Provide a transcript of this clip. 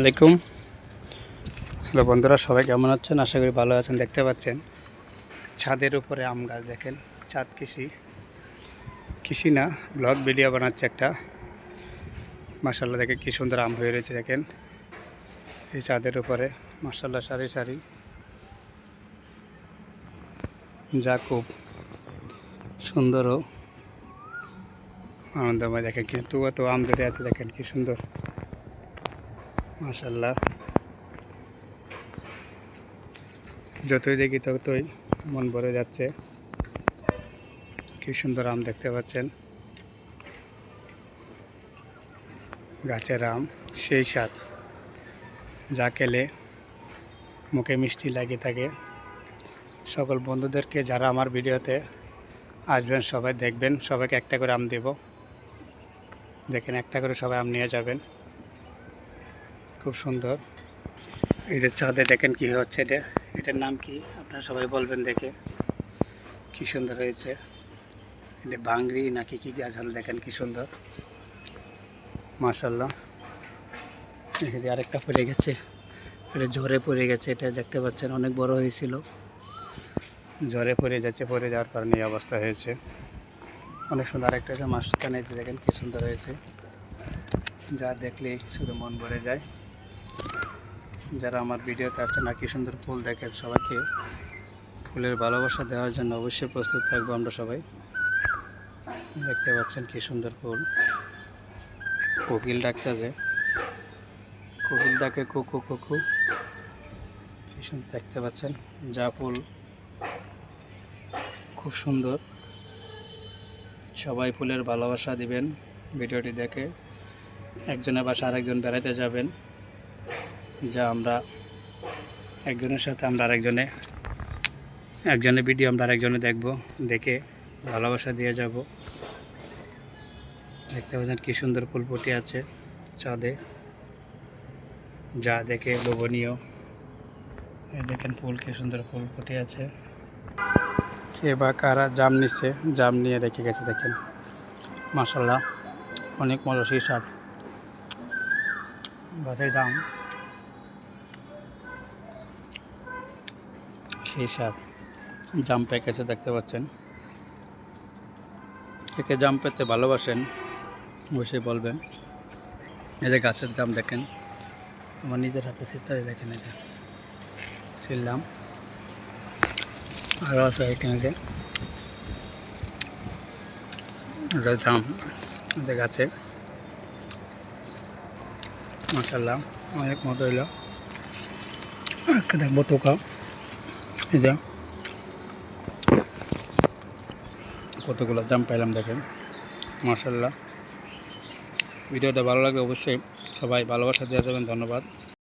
আলাইকুম। হ্যালো বন্ধুরা, সবাই কেমন আছেন? আশা করি ভালো আছেন, দেখতে পাচ্ছেন? ছাদের উপরে আম গাছ, দেখেন, ছাদ কৃষি। কৃষি না ব্লগ ভিডিও বানাচ্ছে একটা। মার্শাল্লাহ দেখে কী সুন্দর আম হয়ে রয়েছে, দেখেন। এই ছাদের উপরে মার্শাল্লাহ সারি সারি। যা খুব সুন্দর ও আনন্দময়, দেখেন কিন্তু তো আম ধরে আছে, দেখেন কি সুন্দর। মাশাল্লাহ যতই দেখি ততই মন ভরে যাচ্ছে। কি সুন্দর আম দেখতে পাচ্ছেন। গাছের আম, সেই স্বাদ। যা খেলে মুখে মিষ্টি লাগে থাকে। সকল বন্ধুদেরকে যারা আমার ভিডিওতে আসবেন, সবাই দেখবেন, সবাইকে একটা করে আম দেব। দেখেন, একটা করে সবাই আম নিয়ে যাবেন। খুব সুন্দর। এই যে চাঁদে দেখেন কি হচ্ছে এটা। এটার নাম কি? আপনারা সবাই বলবেন দেখে। কি সুন্দর হয়েছে। এটা বাংরি নাকি কি গাছ হলো দেখেন কি সুন্দর। মার্শাল্লাহ এখানে আরেকটা পড়ে গেছে। এটা ঝরে পড়ে গেছে, এটা দেখতে পাচ্ছেন, অনেক বড় হয়েছিল। ঝরে পড়ে যাচ্ছে, পড়ে যাওয়ার কারণে এই অবস্থা হয়েছে। অনেক সুন্দর আরেকটা আছে মাঝখানে দেখেন কি সুন্দর হয়েছে। যা দেখলেই শুধু মন ভরে যায়। যারা আমার ভিডিওতে আছেন আর কি সুন্দর ফুল দেখেন সবাইকে, ফুলের ভালোবাসা দেওয়ার জন্য অবশ্যই প্রস্তুত থাকব আমরা সবাই। দেখতে পাচ্ছেন কি সুন্দর ফুল। কোকিল ডাকতেছে। কোকিল ডাকে কুকু কুকু কি সুন্দর দেখতে পাচ্ছেন? যা ফুল। খুব সুন্দর। সবাই ফুলের ভালোবাসা দিবেন ভিডিওটি দেখে। একজনের বাসা আরেকজন বেড়াতে যাবেন। যা আমরা একজনের সাথে আমরা আরেকজনে, একজনের ভিডিও আমরা আরেকজনে দেখব, দেখে ভালোবাসা দিয়ে যাব। দেখতে পাচ্ছেন কী সুন্দর ফুল ফুটে আছে চাঁদে যা দেখে লোভনীয়। দেখেন ফুল, কী সুন্দর ফুল ফুটে আছে। কে বা কারা জাম নিচ্ছে জাম নিয়ে রেখে গেছে, দেখেন। মাসাল্লাহ অনেক মজা সেই স্বাদ বাসায় দাম। সেই স্বাদ জাম প্যাকেজে দেখতে পাচ্ছেন। একে জাম পেতে ভালোবাসেন, অবশ্যই বলবেন। এই যে গাছের জাম দেখেন, আমার নিজের হাতে সিতারে দেখেন এটা ছিললাম আরও আছে এখানে যে জাম এটা গাছে। মাসাল্লাহ অনেক মতো হইল। দেখব তোকা যে। কতগুলো দাম পাইলাম দেখেন মার্শাল্লাহ ভিডিওটা ভালো লাগলে অবশ্যই সবাই ভালোবাসা দেওয়া যাবেন, ধন্যবাদ।